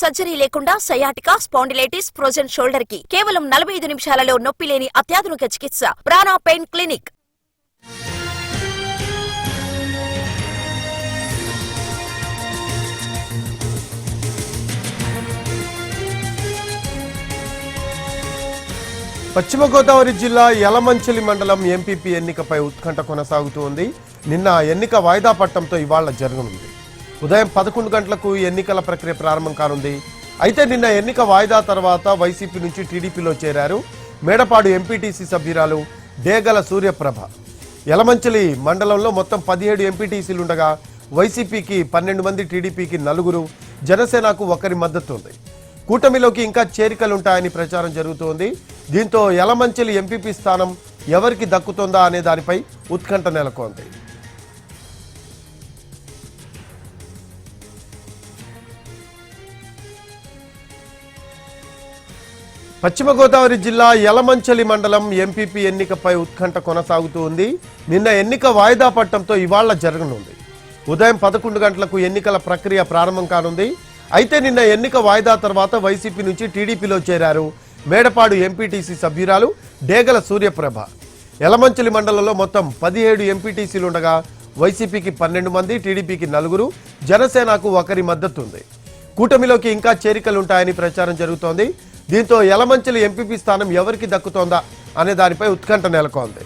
Surgery లేకుండా sciatica spondylitis frozen షోల్డర్కి కేవలం నలభై ఐదు నిమిషాలలో నొప్పి లేని అత్యాధునిక చికిత్స. Prana pain clinic. పశ్చిమ గోదావరి జిల్లా యలమంచిలి మండలం ఎంపీపీ ఎన్నికపై ఉత్కంఠ కొనసాగుతోంది. నిన్న ఎన్నిక వాయిదా పట్టడంతో ఇవాళ జరగనుంది. ఉదయం పదకొండు గంటలకు ఎన్నికల ప్రక్రియ ప్రారంభం కానుంది. అయితే నిన్న ఎన్నిక వాయిదా తర్వాత వైసీపీ నుంచి టీడీపీలో చేరారు మేడపాడు ఎంపీటీసీ సభ్యురాలు డేగల సూర్యప్రభ. యలమంచిలి మండలంలో మొత్తం పదిహేడు ఎంపీటీసీలు ఉండగా వైసీపీకి పన్నెండు మంది టీడీపీకి నలుగురు జనసేనకు ఒకరి మద్దతు ఉంది. కూటమిలోకి ఇంకా చేరికలుంటాయని ప్రచారం జరుగుతోంది. దీంతో యలమంచిలి ఎంపీపీ స్థానం ఎవరికి దక్కుతుందా అనే దానిపై ఉత్కంఠ నెలకొంది. పశ్చిమ గోదావరి జిల్లా యలమంచలి మండలం ఎంపీపీ ఎన్నికపై ఉత్కంఠ కొనసాగుతూ ఉంది. నిన్న ఎన్నిక వాయిదా పట్టడంతో ఇవాళ జరగనుంది. ఉదయం పదకొండు గంటలకు ఎన్నికల ప్రక్రియ ప్రారంభం కానుంది. అయితే నిన్న ఎన్నిక వాయిదా తర్వాత వైసీపీ నుంచి టీడీపీలో చేరారు మేడపాడు ఎంపీటీసీ సభ్యురాలు డేగల సూర్యప్రభ. యలమంచలి మండలంలో మొత్తం పదిహేడు ఎంపీటీసీలు ఉండగా వైసీపీకి పన్నెండు మంది టీడీపీకి నలుగురు జనసేనకు ఒకరి మద్దతు ఉంది. కూటమిలోకి ఇంకా చేరికలుంటాయని ప్రచారం జరుగుతోంది. దీంతో యలమంచిలి ఎంపీపీ స్థానం ఎవరికి దక్కుతోందా అనే దానిపై ఉత్కంఠ నెలకొంది.